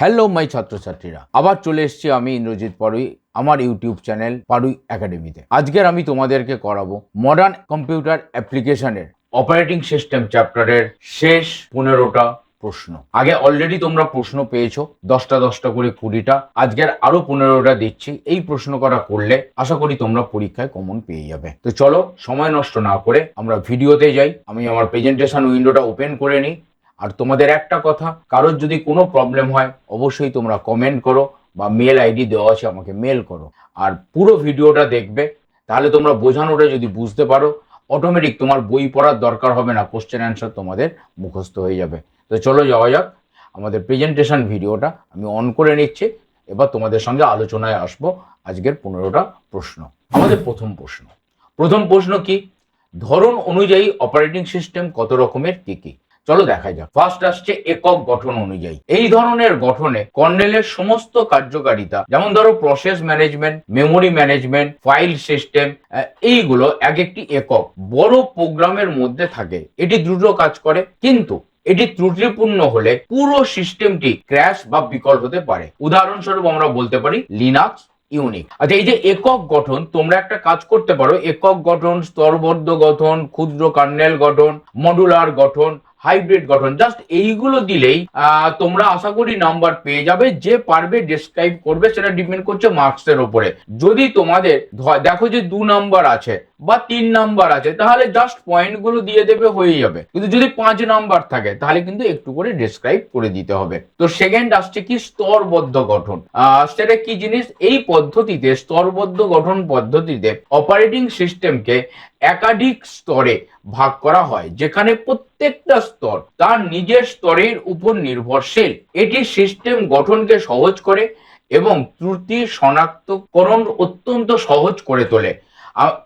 Hello my ছাত্রছাত্রীরা। আবার চলে এসেছি আমি ইন্দ্রজিৎ পাড়ুই আমার ইউটিউব চ্যানেল পাড়ুই একাডেমিতে। আজকের আমি তোমাদেরকে করাবো মডার্ন কম্পিউটার অ্যাপ্লিকেশনের অপারেটিং সিস্টেম চ্যাপ্টারের শেষ পনেরোটা প্রশ্ন। আগে অলরেডি তোমরা প্রশ্ন পেয়েছ, দশটা দশটা করে কুড়িটা। আজকের আরও পনেরোটা দিচ্ছি। এই প্রশ্ন করা করলে আশা করি তোমরা পরীক্ষায় কমন পেয়ে যাবে। তো চলো, সময় নষ্ট না করে আমরা ভিডিওতে যাই। আমি আমার প্রেজেন্টেশন উইন্ডোটা ওপেন করে নিই। আর তোমাদের একটা কথা, কারোর যদি কোনো প্রবলেম হয়, অবশ্যই তোমরা কমেন্ট করো বা মেল আইডি দেওয়া আছে আমাকে মেল করো। আর পুরো ভিডিওটা দেখবে, তাহলে তোমরা বোঝানোটা যদি বুঝতে পারো অটোমেটিক তোমার বই পড়ার দরকার হবে না কোশ্চেন অ্যান্সার তোমাদের মুখস্থ হয়ে যাবে। তো চলো যাওয়া যাক, আমাদের প্রেজেন্টেশন ভিডিওটা আমি অন করে নিচ্ছি, এবার তোমাদের সঙ্গে আলোচনায় আসব আজকের পনেরোটা প্রশ্ন। আমাদের প্রথম প্রশ্ন। প্রথম প্রশ্ন কি, ধরন অনুযায়ী অপারেটিং সিস্টেম কত রকমের, কি কি? চলো দেখা যাক। ফার্স্ট আসছে একক গঠন অনুযায়ী। এই ধরনের গঠনে কর্নেলের সমস্ত কার্যকারিতা, যেমন ধরো process management memory management file system এইগুলো এক একটি একক। বড় প্রোগ্রামের মধ্যে থাকে, এটি দ্রুত কাজ করে, কিন্তু এটি ত্রুটিপূর্ণ হলে পুরো সিস্টেমটি ক্র্যাশ বা বিকল হতে পারে। উদাহরণস্বরূপ আমরা বলতে পারি লিনাক্স ইউনিক আচ্ছা এই যে একক গঠন, তোমরা একটা কাজ করতে পারো। একক গঠন, স্তরবদ্ধ গঠন, ক্ষুদ্র কার্নেল গঠন মডুলার গঠন হাইব্রিড গঠন। জাস্ট এইগুলো দিলেই তোমরা আশা করি নাম্বার পেয়ে যাবে। যে পারবে ডিসক্রাইব করবে, সেটা ডিপেন্ড করছে মার্কসের উপরে। যদি তোমাদের দেখো যে দু নাম্বার আছে বা তিন নাম্বার আছে, তাহলে জাস্ট পয়েন্টগুলো দিয়ে দেবে হয়ে যাবে। কিন্তু যদি পাঁচ নাম্বার থাকে, তাহলে কিন্তু একটু করে ডিসক্রাইব করে দিতে হবে। তো সেকেন্ড আসছে কি স্তরবদ্ধ গঠন। সেটা কি জিনিস? এই পদ্ধতিতে, স্তরবদ্ধ গঠন পদ্ধতিতে অপারেটিং সিস্টেমকে একাধিক স্তরে ভাগ করা হয়, যেখানে প্রত্যেকটা স্তর তার নিজের স্তরের উপর নির্ভরশীল। এটি সিস্টেম গঠনকে সহজ করে এবং ত্রুটি শনাক্তকরণ অত্যন্ত সহজ করে তোলে।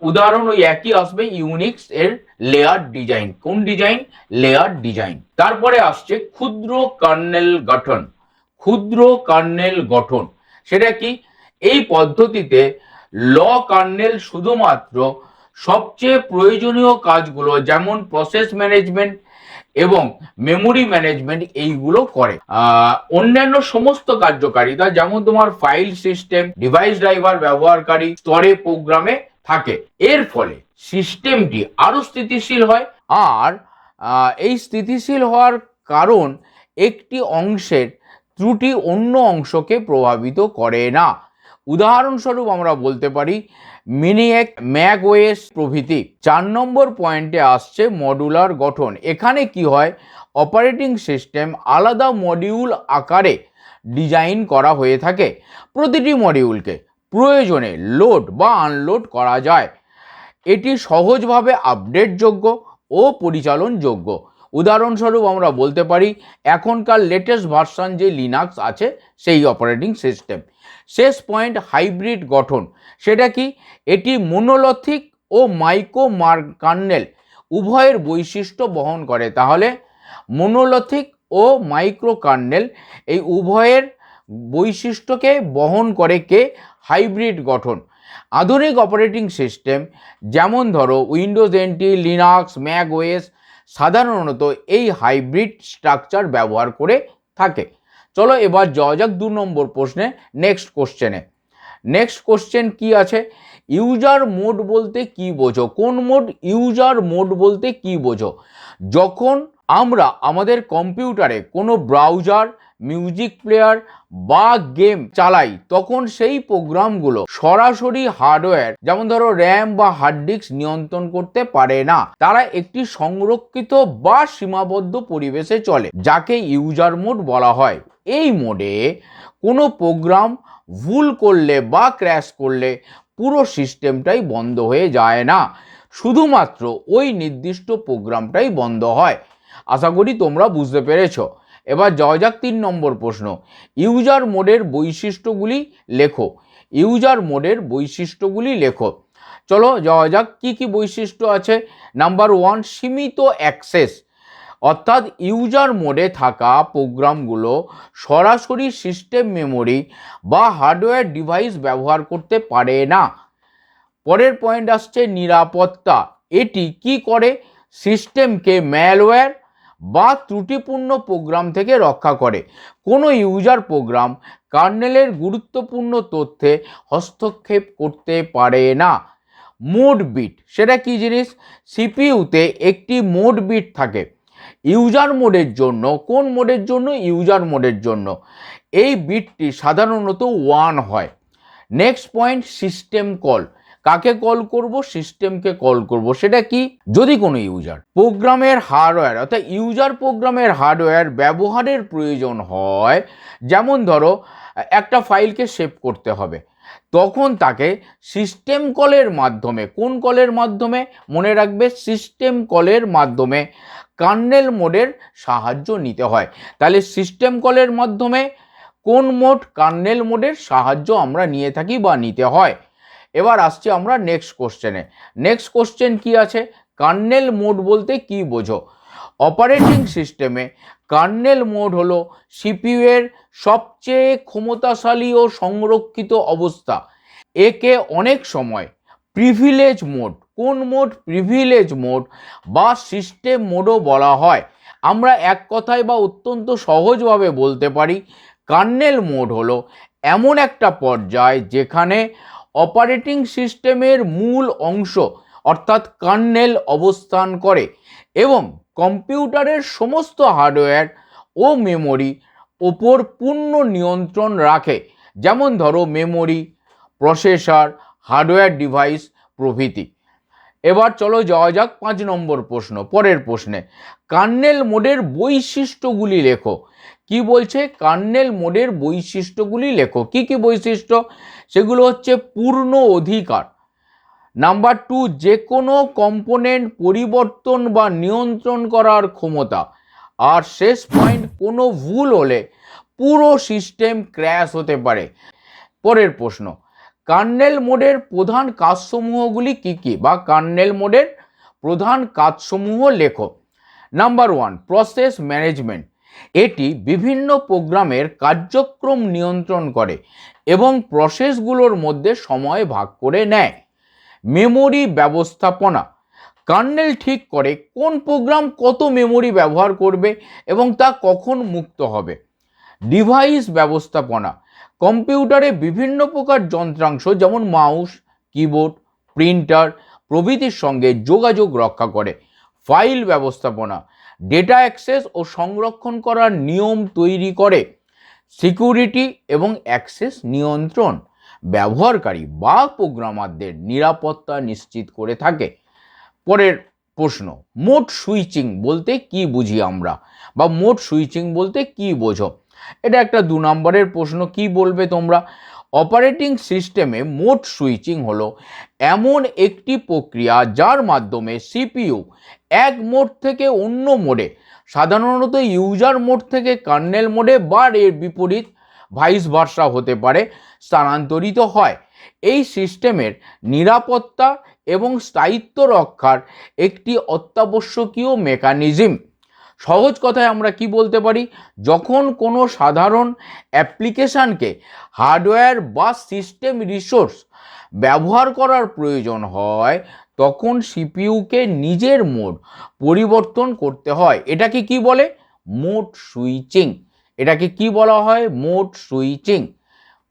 উদাহরণ ওই একই আসবে ইউনিক্স এর লেয়ার ডিজাইন কোন ডিজাইন লেয়ার ডিজাইন তারপরে আসছে ক্ষুদ্র কার্নেল গঠন। ক্ষুদ্র কার্নেল গঠন। সেটা কি? এই পদ্ধতিতে ল কার্নেল শুধুমাত্র সবচেয়ে প্রয়োজনীয় কাজগুলো যেমন প্রসেস ম্যানেজমেন্ট এবং মেমোরি ম্যানেজমেন্ট এইগুলো করে। অন্যান্য সমস্ত কার্যকারিতা যেমন তোমার ফাইল সিস্টেম ডিভাইস ড্রাইভার ব্যবহারকারী স্তরে প্রোগ্রামে থাকে। এর ফলে সিস্টেমটি আরও স্থিতিশীল হয় আর এই স্থিতিশীল হওয়ার কারণ একটি অংশের ত্রুটি অন্য অংশকে প্রভাবিত করে না। উদাহরণস্বরূপ আমরা বলতে পারি মিনিয়েক ম্যাক ওয়েস প্রভৃতি। চার নম্বর পয়েন্টে আসছে মডুলার গঠন। এখানে কি হয়? অপারেটিং সিস্টেম আলাদা মডিউল আকারে ডিজাইন করা হয়ে থাকে প্রতিটি মডিউলকে। প্রয়োজনে লোড বা আনলোড করা যায়। এটি সহজভাবে আপডেটযোগ্য ও পরিচালনযোগ্য। উদাহরণস্বরূপ আমরা বলতে পারি, এখনকার লেটেস্ট ভার্সন যে লিনাক্স আছে, সেই অপারেটিং সিস্টেম শেষ পয়েন্ট হাইব্রিড গঠন। সেটা কি? এটি মোনোলথিক ও মাইক্রো মার কার্নেল উভয়ের বৈশিষ্ট্য বহন করে। তাহলে মোনোলথিক ও মাইক্রো কার্নেল এই উভয়ের বৈশিষ্ট্যকে বহন করে কে? হাইব্রিড গঠন। আধুনিক অপারেটিং সিস্টেম, যেমন ধরো Windows NT Linux, Mac OS সাধারণত এই হাইব্রিড স্ট্রাকচার ব্যবহার করে থাকে। চলো এবার যাওয়া যাক দু নম্বর প্রশ্নে নেক্সট কোশ্চেনে নেক্সট কোশ্চেন কি আছে? ইউজার মোড বলতে কি বোঝো? কোন মোড ইউজার মোড বলতে কি বোঝো? যখন আমরা আমাদের কম্পিউটারে কোনো ব্রাউজার মিউজিক প্লেয়ার বা গেম চালাই, তখন সেই প্রোগ্রামগুলো সরাসরি হার্ডওয়্যার যেমন ধরো র্যাম বা হার্ড ডিস্ক নিয়ন্ত্রণ করতে পারে না। তারা একটি সংরক্ষিত বা সীমাবদ্ধ পরিবেশে চলে, যাকে ইউজার মোড বলা হয়। এই মোডে কোনো প্রোগ্রাম ভুল করলে বা ক্র্যাশ করলে পুরো সিস্টেমটাই বন্ধ হয়ে যায় না। শুধুমাত্র ওই নির্দিষ্ট প্রোগ্রামটাই বন্ধ হয়। আশা করি তোমরা বুঝতে পেরেছ। এবার যাওয়া যাক তিন নম্বর প্রশ্ন। ইউজার মোডের বৈশিষ্ট্যগুলি লেখো। ইউজার মোডের বৈশিষ্ট্যগুলি লেখো। চলো যাওয়া যাক কী কী বৈশিষ্ট্য আছে। নাম্বার ওয়ান সীমিত অ্যাক্সেস অর্থাৎ ইউজার মোডে থাকা প্রোগ্রামগুলো সরাসরি সিস্টেম মেমোরি বা হার্ডওয়্যার ডিভাইস ব্যবহার করতে পারে না। পরের পয়েন্ট আসছে নিরাপত্তা। এটি কি করে? সিস্টেমকে ম্যালওয়্যার বা ত্রুটিপূর্ণ প্রোগ্রাম থেকে রক্ষা করে। কোনো ইউজার প্রোগ্রাম কার্নেলের গুরুত্বপূর্ণ তথ্যে হস্তক্ষেপ করতে পারে না। মোড বিট সেটা কি জিনিস? সিপিইউতে একটি মোড বিট থাকে। ইউজার মোডের জন্য, কোন মোডের জন্য? ইউজার মোডের জন্য। এই বিটটি সাধারণত ওয়ান হয়। নেক্সট পয়েন্ট সিস্টেম কল কাকে কল করব? সিস্টেমকে কল করব। সেটা কি? যদি কোনো ইউজার প্রোগ্রামের হার্ডওয়্যার অর্থাৎ ইউজার প্রোগ্রামের হার্ডওয়্যার ব্যবহারের প্রয়োজন হয়, যেমন ধরো, একটা ফাইলকে সেভ করতে হবে, তখন তাকে সিস্টেম কলের মাধ্যমে, কোন কলের মাধ্যমে? মনে রাখবে সিস্টেম কলের মাধ্যমে। কার্নেল মোডের সাহায্য নিতে হয়। তাহলে সিস্টেম কলের মাধ্যমে কোন মোড কার্নেল মোডের সাহায্য আমরা নিয়ে থাকি বা নিতে হয়? এবার আসছি আমরা নেক্সট কোশ্চেনে নেক্সট কোশ্চেন কি আছে? কার্নেল মোড বলতে কি বোঝো? অপারেটিং সিস্টেমে কার্নেল মোড হলো সিপিইউ এর সবচেয়ে ক্ষমতাশালী ও সংরক্ষিত অবস্থা। একে অনেক সময় প্রিভিলেজ মোড কোন মোড? প্রিভিলেজ মোড বা সিস্টেম মোডও বলা হয়। আমরা এক কথায় বা অত্যন্ত সহজভাবে বলতে পারি কার্নেল মোড হলো এমন একটা পর্যায় যেখানে অপারেটিং সিস্টেমের মূল অংশ অর্থাৎ কার্নেল অবস্থান করে এবং কম্পিউটারের সমস্ত হার্ডওয়্যার ও মেমোরি ওপর পূর্ণ নিয়ন্ত্রণ রাখে। যেমন ধরো মেমোরি প্রসেসর হার্ডওয়্যার ডিভাইস প্রভৃতি। এবার চলো যাওয়া যাক পাঁচ নম্বর প্রশ্ন, পরের প্রশ্নে। কার্নেল মোডের বৈশিষ্ট্যগুলি লেখো। কি বলছে? কার্নেল মোডের বৈশিষ্ট্যগুলি লেখো। কি কি বৈশিষ্ট্য? সেগুলো হচ্ছে পূর্ণ অধিকার। নাম্বার টু যে কোনো কম্পোনেন্ট পরিবর্তন বা নিয়ন্ত্রণ করার ক্ষমতা। আর শেষ পয়েন্ট, কোনো ভুল হলে পুরো সিস্টেম ক্র্যাশ হতে পারে। পরের প্রশ্ন কার্নেল মোডের প্রধান কাজসমূহগুলি কি কি? বা কার্নেল মোডের প্রধান কাজসমূহ লেখো। নাম্বার ওয়ান প্রসেস ম্যানেজমেন্ট এটি বিভিন্ন প্রোগ্রামের কার্যক্রম নিয়ন্ত্রণ করে এবং প্রসেসগুলোর মধ্যে সময় ভাগ করে নেয়। মেমোরি ব্যবস্থাপনা। কার্নেল ঠিক করে কোন প্রোগ্রাম কত মেমোরি ব্যবহার করবে এবং তা কখন মুক্ত হবে। ডিভাইস ব্যবস্থাপনা। কম্পিউটারে বিভিন্ন প্রকার যন্ত্রাংশ যেমন মাউস, কিবোর্ড, প্রিন্টার প্রভৃতির সঙ্গে যোগাযোগ রক্ষা করে। ফাইল ব্যবস্থাপনা, ডেটা অ্যাক্সেস ও সংরক্ষণ করার নিয়ম তৈরি করে। সিকিউরিটি এবং অ্যাক্সেস নিয়ন্ত্রণ, ব্যবহারকারী বা প্রোগ্রামারদের নিরাপত্তা নিশ্চিত করে থাকে। পরের প্রশ্ন, মোট সুইচিং বলতে কি বুঝি আমরা? বা মোট সুইচিং বলতে কি বোঝো? এটা একটা দু নম্বরের প্রশ্ন, কি বলবে তোমরা? অপারেটিং সিস্টেমে মোট সুইচিং হলো এমন একটি প্রক্রিয়া যার মাধ্যমে সিপিইউ এক মোড থেকে অন্য মোডে, সাধারণত ইউজার মোড থেকে কার্নেল মোডে বা এর বিপরীত ভাইস ভার্সা হতে পারে, স্থানান্তরিত হয়। এই সিস্টেমের নিরাপত্তা এবং স্থায়িত্ব রক্ষার একটি অত্যাবশ্যকীয় মেকানিজম সহজ কথায় আমরা কি বলতে পারি? যখন কোনো সাধারণ অ্যাপ্লিকেশানকে হার্ডওয়্যার বা সিস্টেম রিসোর্স ব্যবহার করার প্রয়োজন হয়, তখন সিপিইউকে নিজের মোড পরিবর্তন করতে হয়। এটাকে কি বলে? Mode switching. এটাকে কি বলা হয়? Mode switching.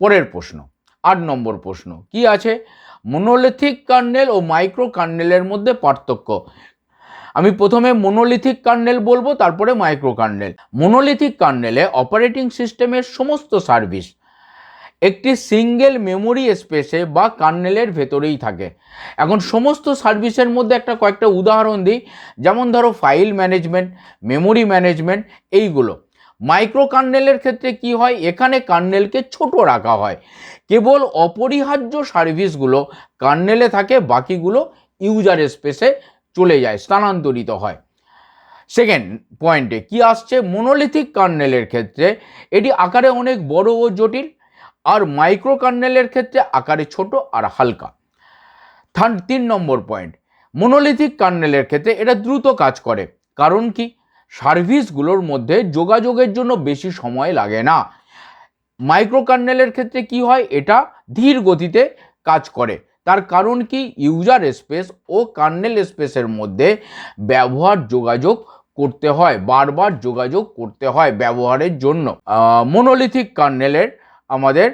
পরের প্রশ্ন। আট নম্বর প্রশ্ন। কি আছে? মনোলিথিক কার্নেল ও মাইক্রো কার্নেলের মধ্যে পার্থক্য। আমি প্রথমে মনোলিথিক কার্নেল বলব, তারপরে মাইক্রো কার্নেল মনোলিথিক কার্নেলে অপারেটিং সিস্টেমের সমস্ত সার্ভিস একটি সিঙ্গেল মেমোরি স্পেসে বা কার্নেলের ভেতরেই থাকে। এখন সমস্ত সার্ভিসের মধ্যে একটা কয়েকটা উদাহরণ দিই, যেমন ধরো ফাইল ম্যানেজমেন্ট মেমোরি ম্যানেজমেন্ট এইগুলো। মাইক্রো কার্নেলের ক্ষেত্রে কি হয়? এখানে কার্নেলকে ছোট রাখা হয়। কেবল অপরিহার্য সার্ভিসগুলো কার্নেলে থাকে, বাকিগুলো ইউজার স্পেসে চলে যায়, স্থানান্তরিত হয়। সেকেন্ড পয়েন্টে কি আসছে? মনোলিথিক কার্নেলের ক্ষেত্রে এটি আকারে অনেক বড় ও জটিল, আর মাইক্রো কার্নেলের ক্ষেত্রে আকারে ছোট আর হালকা। থার্ড তিন নম্বর পয়েন্ট মনোলিথিক কার্নেলের ক্ষেত্রে এটা দ্রুত কাজ করে। কারণ কি? সার্ভিসগুলোর মধ্যে যোগাযোগের জন্য বেশি সময় লাগে না। মাইক্রো কার্নেলের ক্ষেত্রে কি হয়? এটা ধীর গতিতে কাজ করে। তার কারণ কি? ইউজার স্পেস ও কার্নেল স্পেসের মধ্যে ব্যবহার যোগাযোগ করতে হয়, বারবার যোগাযোগ করতে হয় ব্যবহারের জন্য। মনোলিথিক কার্নেলের আমাদের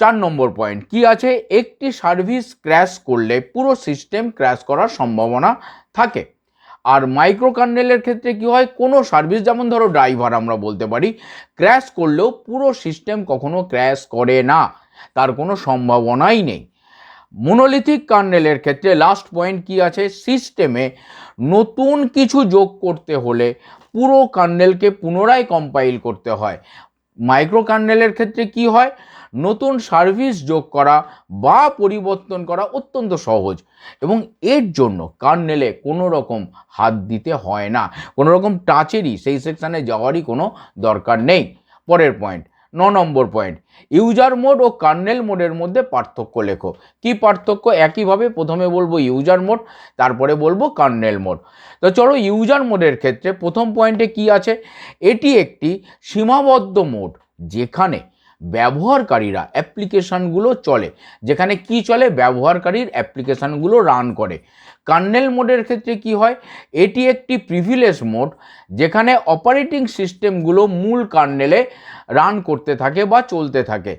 চার নম্বর পয়েন্ট কি আছে? একটি সার্ভিস ক্র্যাশ করলে পুরো সিস্টেম ক্র্যাশ করার সম্ভাবনা থাকে। আর মাইক্রো কার্নেলের ক্ষেত্রে কি হয়? কোনো সার্ভিস যেমন ধরো ড্রাইভার আমরা বলতে পারি ক্র্যাশ করলেও পুরো সিস্টেম কখনো ক্র্যাশ করে না। তার কোনো সম্ভাবনাই নেই। মনোলিথিক কার্নেলের ক্ষেত্রে লাস্ট পয়েন্ট কি আছে? সিস্টেমে নতুন কিছু যোগ করতে হলে পুরো কার্নেলকে পুনরায় কম্পাইল করতে হয়। মাইক্রো কার্নেলের ক্ষেত্রে কি হয়? নতুন সার্ভিস যোগ করা বা পরিবর্তন করা অত্যন্ত সহজ এবং এর জন্য কার্নেলে কোনো রকম হাত দিতে হয় না। কোনো রকম টাচেরই সেই সেকশানে যাওয়ারই কোনো দরকার নেই। পরের পয়েন্ট ন নম্বর পয়েন্ট ইউজার মোড ও কার্নেল মোডের মধ্যে পার্থক্য লেখো। কি পার্থক্য? একইভাবে প্রথমে বলব ইউজার মোড তারপরে বলব কার্নেল মোড তো চলো ইউজার মোডের ক্ষেত্রে প্রথম পয়েন্টে কি আছে? এটি একটি সীমাবদ্ধ মোড যেখানে ব্যবহারকারীরা অ্যাপ্লিকেশানগুলো চলে। যেখানে কি চলে? ব্যবহারকারীর অ্যাপ্লিকেশানগুলো রান করে। কার্নেল মোডের ক্ষেত্রে কি হয়? এটি একটি প্রিভিলেজ মোড, যেখানে অপারেটিং সিস্টেমগুলো মূল কার্নেলে রান করতে থাকে বা চলতে থাকে।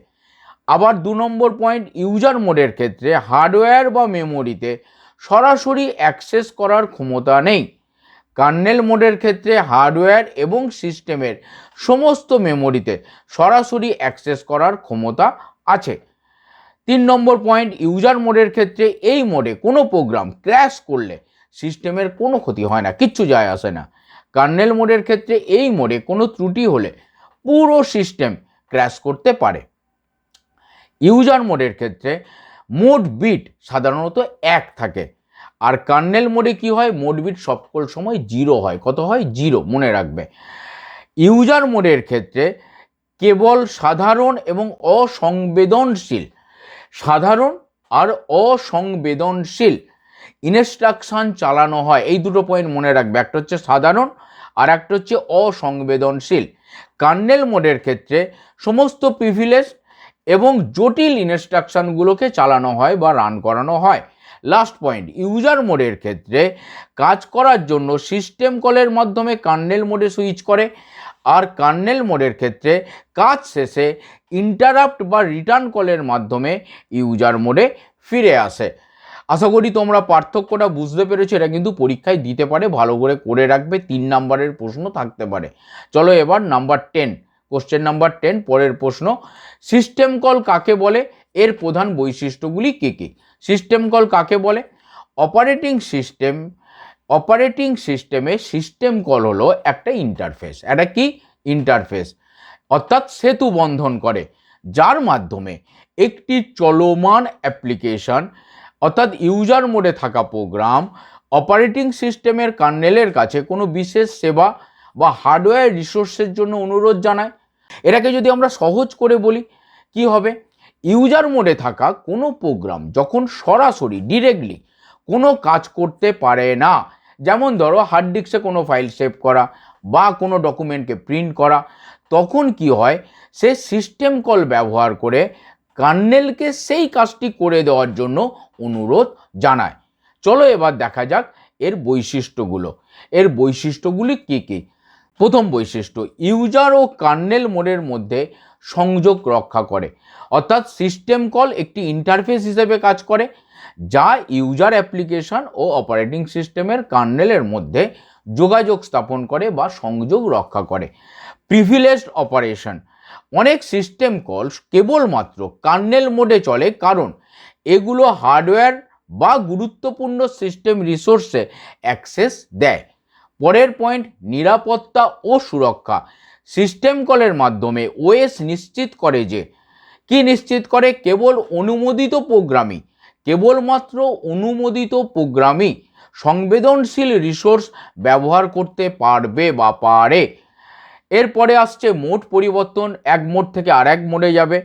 আবার দু নম্বর পয়েন্ট, ইউজার মোডের ক্ষেত্রে হার্ডওয়্যার বা মেমোরিতে সরাসরি অ্যাক্সেস করার ক্ষমতা নেই। কার্নেল মোডের ক্ষেত্রে হার্ডওয়্যার এবং সিস্টেমের সমস্ত মেমোরিতে সরাসরি অ্যাক্সেস করার ক্ষমতা আছে। তিন নম্বর পয়েন্ট, ইউজার মোডের ক্ষেত্রে এই মোডে কোনো প্রোগ্রাম ক্র্যাশ করলে সিস্টেমের কোনো ক্ষতি হয় না, কিচ্ছু যায় আসে না। কার্নেল মোডের ক্ষেত্রে এই মোডে কোনো ত্রুটি হলে পুরো সিস্টেম ক্র্যাশ করতে পারে। ইউজার মোডের ক্ষেত্রে মোড বিট সাধারণত এক থাকে। আর কার্নেল মোডে কি হয়? মোড বিট সকল সময় জিরো হয়। কত হয়? জিরো। মনে রাখবে। ইউজার মোডের ক্ষেত্রে কেবল সাধারণ এবং অসংবেদনশীল। সাধারণ আর অসংবেদনশীল ইনস্ট্রাকশান চালানো হয়। এই দুটো পয়েন্ট মনে রাখবে। একটা হচ্ছে সাধারণ আর একটা হচ্ছে অসংবেদনশীল। কার্নেল মোডের ক্ষেত্রে সমস্ত প্রিভিলেজ এবং জটিল ইনস্ট্রাকশানগুলোকে চালানো হয় বা রান করানো হয়। লাস্ট পয়েন্ট ইউজার মোডের ক্ষেত্রে কাজ করার জন্য সিস্টেম কলের মাধ্যমে কার্নেল মোডে সুইচ করে। আর কার্নেল মোডের ক্ষেত্রে কাজ শেষে ইন্টারাপ্ট বা রিটার্ন কলের মাধ্যমে ইউজার মোডে ফিরে আসে। আশা করি তোমরা পার্থক্যটা বুঝতে পেরেছ, এটা কিন্তু পরীক্ষায় দিতে পারে, ভালো করে করে রাখবে, তিন নাম্বারের প্রশ্ন থাকতে পারে। চলো এবার number ten question number ten পরের প্রশ্ন। সিস্টেম কল কাকে বলে? এর প্রধান বৈশিষ্ট্যগুলি কী কী? সিস্টেম কল কাকে বলে? অপারেটিং সিস্টেম অপারেটিং সিস্টেমে সিস্টেম কল হলো একটা ইন্টারফেস এটা কি? ইন্টারফেস অর্থাৎ সেতু বন্ধন করে, যার মাধ্যমে একটি চলমান অ্যাপ্লিকেশন অর্থাৎ ইউজার মোডে থাকা প্রোগ্রাম অপারেটিং সিস্টেমের কার্নেলের কাছে কোনো বিশেষ সেবা বা হার্ডওয়্যার রিসোর্সের জন্য অনুরোধ জানায়। এটাকে যদি আমরা সহজ করে বলি, কি হবে? ইউজার মোডে থাকা কোনো প্রোগ্রাম যখন সরাসরি ডিরেক্টলি কোনো কাজ করতে পারে না, যেমন ধরো হার্ড ডিস্কে কোনো ফাইল সেভ করা বা কোনো ডকুমেন্টকে প্রিন্ট করা, তখন কি হয়? সে সিস্টেম কল ব্যবহার করে কার্নেলকে সেই কাজটি করে দেওয়ার জন্য অনুরোধ জানায়। চলো এবার দেখা যাক এর বৈশিষ্ট্যগুলো। এর বৈশিষ্ট্যগুলি কী কী? প্রথম বৈশিষ্ট্য ইউজার ও কার্নেল মোডের মধ্যে সংযোগ রক্ষা করে। অর্থাৎ সিস্টেম কল একটি ইন্টারফেস হিসেবে কাজ করে, যা ইউজার অ্যাপ্লিকেশন ও অপারেটিং সিস্টেমের কার্নেলের মধ্যে যোগাযোগ স্থাপন করে বা সংযোগ রক্ষা করে। প্রিভিলেজড অপারেশন অনেক সিস্টেম কল কেবলমাত্র কার্নেল মোডে চলে, কারণ এগুলো হার্ডওয়্যার বা গুরুত্বপূর্ণ সিস্টেম রিসোর্সে অ্যাক্সেস দেয়। পরের পয়েন্ট নিরাপত্তা ও সুরক্ষা। সিস্টেম কলের মাধ্যমে ওএস নিশ্চিত করে যে, কি নিশ্চিত করে? কেবল অনুমোদিত প্রোগ্রামই। কেবলমাত্র অনুমোদিত প্রোগ্রামই সংবেদনশীল রিসোর্স ব্যবহার করতে পারবে বা পারে। এরপরে আসছে মোট পরিবর্তন, এক মোড থেকে আর এক মোডে যাবে।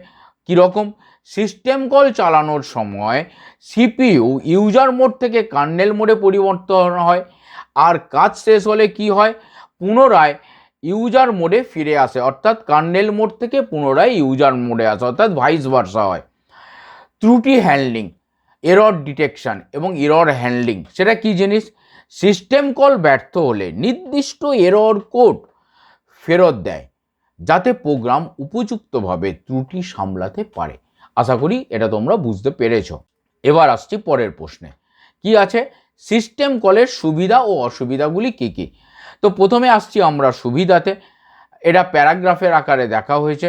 কীরকম? সিস্টেম কল চালানোর সময় সিপিইউ ইউজার মোড থেকে কার্নেল মোডে পরিবর্তন হয়। আর কাজ শেষ হলে কি হয়? পুনরায় ইউজার মোডে ফিরে আসে। অর্থাৎ কার্নেল মোড থেকে পুনরায় ইউজার মোডে আসে, অর্থাৎ ভাইস ভার্সা হয়। ত্রুটি হ্যান্ডলিং এরর ডিটেকশন এবং এরর হ্যান্ডলিং সেটা কি জিনিস? সিস্টেম কল ব্যর্থ হলে নির্দিষ্ট এরর কোড ফেরত দেয়, যাতে প্রোগ্রাম উপযুক্তভাবে ত্রুটি সামলাতে পারে। আশা করি এটা তোমরা বুঝতে পেরেছ। এবার আসছি পরের প্রশ্নে। কি আছে? সিস্টেম কলের সুবিধা ও অসুবিধাগুলি কী কী? তো প্রথমে আসছি আমরা সুবিধাতে। এটা প্যারাগ্রাফের আকারে দেখা হয়েছে।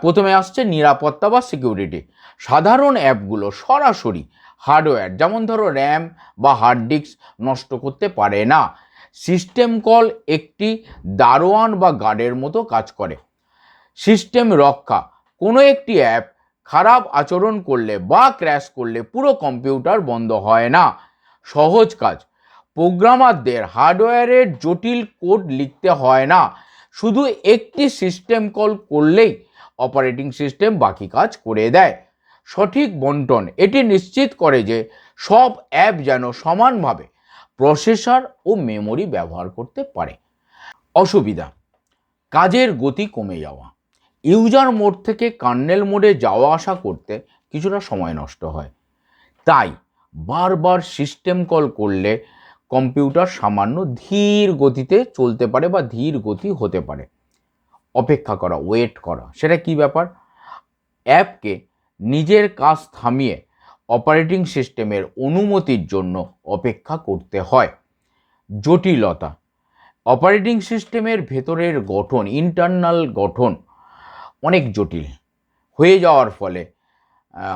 প্রথমে আসছে নিরাপত্তা বা সিকিউরিটি। সাধারণ অ্যাপগুলো সরাসরি হার্ডওয়্যার, যেমন ধরো র্যাম বা হার্ড ডিস্ক, নষ্ট করতে পারে না। সিস্টেম কল একটি দারোয়ান বা গার্ডের মতো কাজ করে। সিস্টেম রক্ষা। কোনো একটি অ্যাপ খারাপ আচরণ করলে বা ক্র্যাশ করলে পুরো কম্পিউটার বন্ধ হয় না। সহজ কাজ। প্রোগ্রামারদের হার্ডওয়্যারের জটিল কোড লিখতে হয় না। শুধু একটি সিস্টেম কল করলেই অপারেটিং সিস্টেম বাকি কাজ করে দেয়। সঠিক বন্টন, এটি নিশ্চিত করে যে সব অ্যাপ যেন সমানভাবে প্রসেসর ও মেমোরি ব্যবহার করতে পারে। অসুবিধা, কাজের গতি কমে যাওয়া। ইউজার মোড থেকে কার্নেল মোডে যাওয়া আসা করতে কিছুটা সময় নষ্ট হয়। তাই বারবার সিস্টেম কল করলে কম্পিউটার সামান্য ধীর গতিতে চলতে পারে বা ধীর গতি হতে পারে। অপেক্ষা করা ওয়েট করা, সেটা কি ব্যাপার? অ্যাপকে নিজের কাজ থামিয়ে অপারেটিং সিস্টেমের অনুমতির জন্য অপেক্ষা করতে হয়। জটিলতা অপারেটিং সিস্টেমের ভেতরের গঠন ইন্টারনাল গঠন অনেক জটিল। হয়ে যাওয়ার ফলে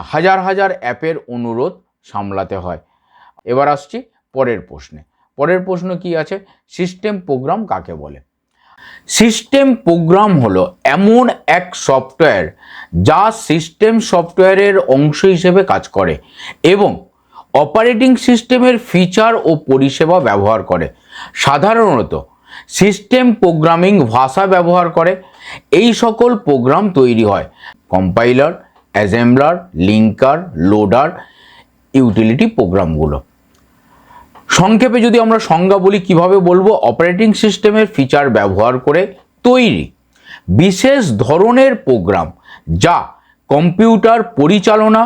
হাজার হাজার অ্যাপের অনুরোধ সামলাতে হয়। এবার আসছি পরের প্রশ্নে। পরের প্রশ্ন কি আছে? সিস্টেম প্রোগ্রাম কাকে বলে? সিস্টেম প্রোগ্রাম হলো এমন এক সফটওয়্যার যা সিস্টেম সফটওয়্যারের অংশ হিসেবে কাজ করে এবং অপারেটিং সিস্টেমের ফিচার ও পরিষেবা ব্যবহার করে। সাধারণত সিস্টেম প্রোগ্রামিং ভাষা ব্যবহার করে। এই সকল প্রোগ্রাম তৈরি হয়। Compiler assembler linker loader utility প্রোগ্রামগুলো সংক্ষেপে যদি আমরা সংজ্ঞা বলি, কীভাবে বলব? অপারেটিং সিস্টেমের ফিচার ব্যবহার করে তৈরি বিশেষ ধরনের প্রোগ্রাম যা কম্পিউটার পরিচালনা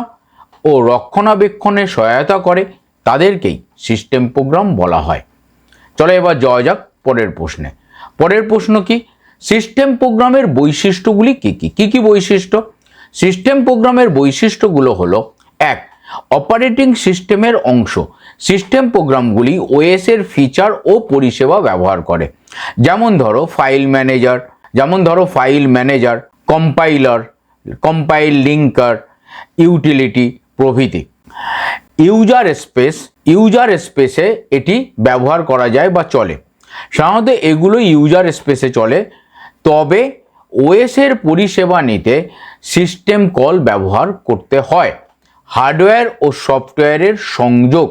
ও রক্ষণাবেক্ষণে সহায়তা করে, তাদেরকেই সিস্টেম প্রোগ্রাম বলা হয়। চলো এবার যাওয়া যাক পরের প্রশ্নে। পরের প্রশ্ন কি? সিস্টেম প্রোগ্রামের বৈশিষ্ট্যগুলি কী কী? কী কী বৈশিষ্ট্য? সিস্টেম প্রোগ্রামের বৈশিষ্ট্যগুলো হলো, এক অপারেটিং সিস্টেমের অংশ। সিস্টেম প্রোগ্রামগুলি ওএসের ফিচার ও পরিষেবা ব্যবহার করে। যেমন ধরো ফাইল ম্যানেজার, যেমন ধরো file manager, compiler, compile linker, utility প্রভৃতি। ইউজার স্পেস, ইউজার স্পেসে এটি ব্যবহার করা যায় বা চলে। সাধারণত এগুলো ইউজার স্পেসে চলে। তবে ওএসের পরিষেবা নিতে সিস্টেম কল ব্যবহার করতে হয়। হার্ডওয়্যার ও সফটওয়্যারের সংযোগ।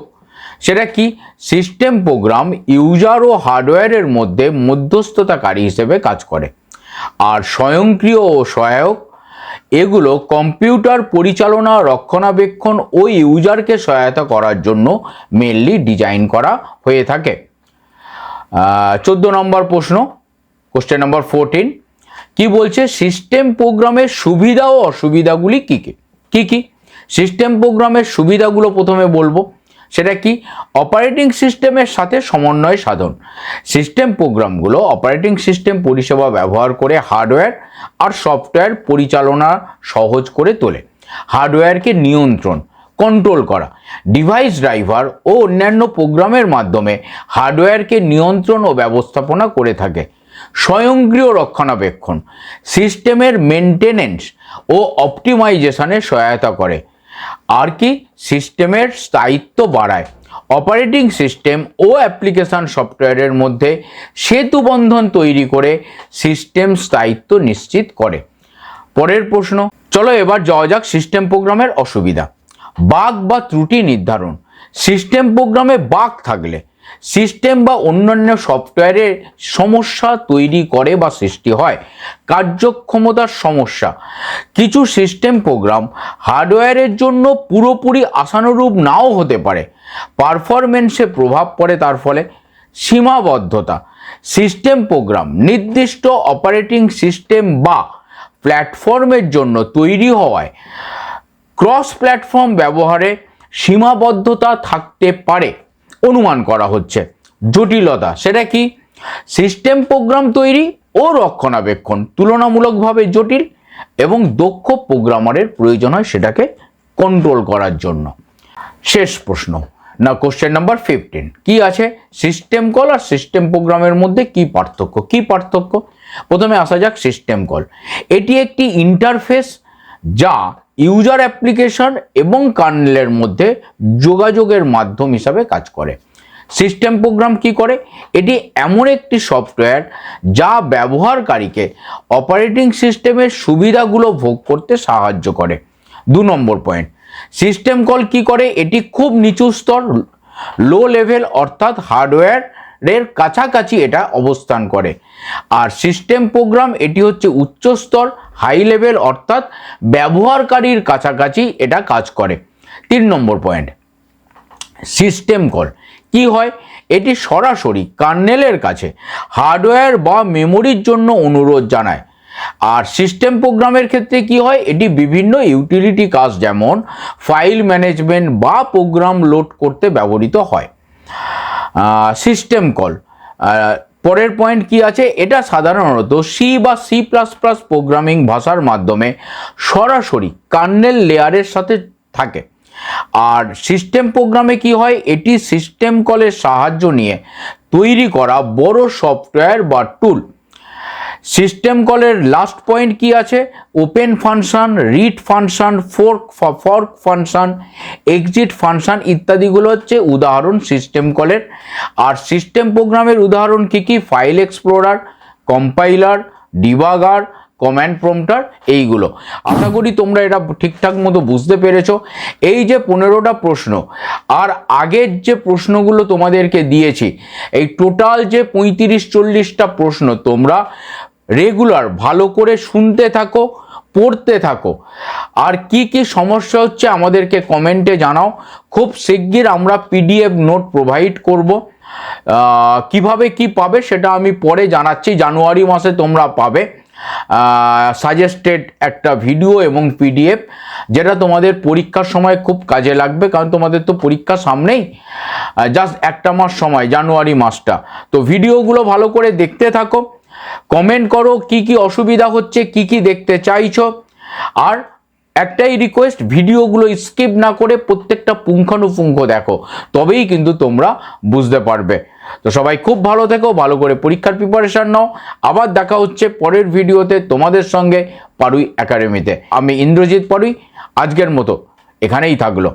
সেটা কি? সিস্টেম প্রোগ্রাম ইউজার ও হার্ডওয়্যারের মধ্যে মধ্যস্থতাকারী হিসেবে কাজ করে। আর স্বয়ংক্রিয় ও সহায়ক, এগুলো কম্পিউটার পরিচালনা, রক্ষণাবেক্ষণ ও ইউজারকে সহায়তা করার জন্য মেনলি ডিজাইন করা হয়ে থাকে। চোদ্দ নম্বর প্রশ্ন কোশ্চেন নম্বর ফোরটিন কি বলছে? সিস্টেম প্রোগ্রামের সুবিধা ও অসুবিধাগুলি কী কী? কী কী? সিস্টেম প্রোগ্রামের সুবিধাগুলো প্রথমে বলব। সেটা কি? অপারেটিং সিস্টেমের সাথে সমন্বয় সাধন। সিস্টেম প্রোগ্রামগুলো অপারেটিং সিস্টেম পরিষেবা ব্যবহার করে হার্ডওয়্যার আর সফটওয়্যার পরিচালনা সহজ করে তোলে। হার্ডওয়্যারকে নিয়ন্ত্রণ, কন্ট্রোল করা, ডিভাইস ড্রাইভার ও অন্যান্য প্রোগ্রামের মাধ্যমে হার্ডওয়্যারকে নিয়ন্ত্রণ ও ব্যবস্থাপনা করে থাকে। স্বয়ংক্রিয় রক্ষণাবেক্ষণ, সিস্টেমের মেনটেনেন্স ও অপটিমাইজেশনে সহায়তা করে। আর কি সিস্টেমের স্থায়িত্ব বাড়ায়। অপারেটিং সিস্টেম ও অ্যাপ্লিকেশন সফটওয়্যারের মধ্যে সেতু বন্ধন তৈরি করে সিস্টেম স্থায়িত্ব নিশ্চিত করে। পরের প্রশ্ন, চলো এবার যাওয়া যাক সিস্টেম প্রোগ্রামের অসুবিধা। বাঘ বা ত্রুটি নির্ধারণ। সিস্টেম প্রোগ্রামে বাঘ থাকলে সিস্টেম বা অন্যান্য সফটওয়্যারের সমস্যা তৈরি করে বা সৃষ্টি হয়। কার্যক্ষমতার সমস্যা। কিছু সিস্টেম প্রোগ্রাম হার্ডওয়্যারের জন্য পুরোপুরি আশানুরূপ নাও হতে পারে। পারফরমেন্সে প্রভাব পড়ে তার ফলে। সীমাবদ্ধতা। সিস্টেম প্রোগ্রাম নির্দিষ্ট অপারেটিং সিস্টেম বা প্ল্যাটফর্মের জন্য তৈরি হওয়ায় ক্রস প্ল্যাটফর্ম ব্যবহারে সীমাবদ্ধতা থাকতে পারে। অনুমান করা হচ্ছে। জটিলতা, সেটা কি? সিস্টেম প্রোগ্রাম তৈরি ও রক্ষণাবেক্ষণ তুলনামূলকভাবে জটিল এবং দক্ষ প্রোগ্রামারের প্রয়োজন হয় সেটাকে কন্ট্রোল করার জন্য। শেষ প্রশ্ন। না কোশ্চেন নাম্বার ফিফটিন কি আছে? সিস্টেম কল আর সিস্টেম প্রোগ্রামের মধ্যে কি পার্থক্য? কি পার্থক্য? প্রথমে আসা যাক সিস্টেম কল এটি একটি ইন্টারফেস যা ইউজার অ্যাপ্লিকেশন এবং কার্নেলের মধ্যে যোগাযোগের মাধ্যম হিসাবে কাজ করে। সিস্টেম প্রোগ্রাম কি করে? এটি এমন একটি সফটওয়্যার যা ব্যবহারকারীকে অপারেটিং সিস্টেমের সুবিধাগুলো ভোগ করতে সাহায্য করে। দু নম্বর পয়েন্ট সিস্টেম কল কি করে? এটি খুব নিচু স্তর লো লেভেল অর্থাৎ হার্ডওয়্যারের কাছাকাছি এটা অবস্থান করে। আর সিস্টেম প্রোগ্রাম এটি হচ্ছে উচ্চ স্তর হাই লেভেল অর্থাৎ ব্যবহারকারীর কাছাকাছি এটা কাজ করে। তিন নম্বর পয়েন্ট সিস্টেম কল কি হয়? এটি সরাসরি কার্নেলের কাছে হার্ডওয়্যার বা মেমোরির জন্য অনুরোধ জানায়। আর সিস্টেম প্রোগ্রামের ক্ষেত্রে কি হয়? এটি বিভিন্ন ইউটিলিটি কাজ যেমন ফাইল ম্যানেজমেন্ট বা প্রোগ্রাম লোড করতে ব্যবহৃত হয়। সিস্টেম কল পরের পয়েন্ট কি আছে? এটা সাধারণত সি বা সি প্লাস প্লাস প্রোগ্রামিং ভাষার মাধ্যমে সরাসরি কার্নেল লেয়ারের সাথে থাকে। আর সিস্টেম প্রোগ্রামে কি হয়? এটি সিস্টেম কলের সাহায্য নিয়ে তৈরি করা বড় সফটওয়্যার বা টুল সিস্টেম কলের লাস্ট পয়েন্ট কি আছে? Open function read function fork fork function exit function ইত্যাদিগুলো হচ্ছে উদাহরণ সিস্টেম কলের আর সিস্টেম প্রোগ্রামের উদাহরণ কি কি? File explorer compiler debugger command prompter এইগুলো। আশা করি তোমরা এটা ঠিকঠাক মতো বুঝতে পেরেছ। এই যে পনেরোটা প্রশ্ন, আর আগের যে প্রশ্নগুলো তোমাদেরকে দিয়েছি, এই টোটাল যে পঁয়ত্রিশ চল্লিশটা প্রশ্ন তোমরা রেগুলার ভালো করে শুনতে থাকো, পড়তে থাকো। আর কি কি সমস্যা হচ্ছে আমাদেরকে কমেন্টে জানাও। খুব শিগগির আমরা পিডিএফ নোট প্রোভাইড করব। কীভাবে কি পাবে সেটা আমি পরে জানাচ্ছি। জানুয়ারি মাসে তোমরা পাবে। সাজেস্টেড একটা ভিডিও এবং পিডিএফ যেটা তোমাদের পরীক্ষার সময় খুব কাজে লাগবে, কারণ তোমাদের তো পরীক্ষা সামনেই। জাস্ট একটা মাস সময়, জানুয়ারি মাসটা। তো ভিডিওগুলো ভালো করে দেখতে থাকো। কমেন্ট করো কি কি অসুবিধা হচ্ছে, কি কি দেখতে চাইছো। আর একটাই রিকোয়েস্ট ভিডিওগুলো স্কিপ না করে প্রত্যেকটা পুঙ্খানুপুঙ্খ দেখো, তবেই কিন্তু তোমরা বুঝতে পারবে। তো সবাই খুব ভালো থেকো, ভালো করে পরীক্ষার প্রিপারেশন নাও। আবার দেখা হচ্ছে পরের ভিডিওতে তোমাদের সঙ্গে পারুই একাডেমিতে। আমি ইন্দ্রজিৎ পারুই, আজকের মতো এখানেই থাকল।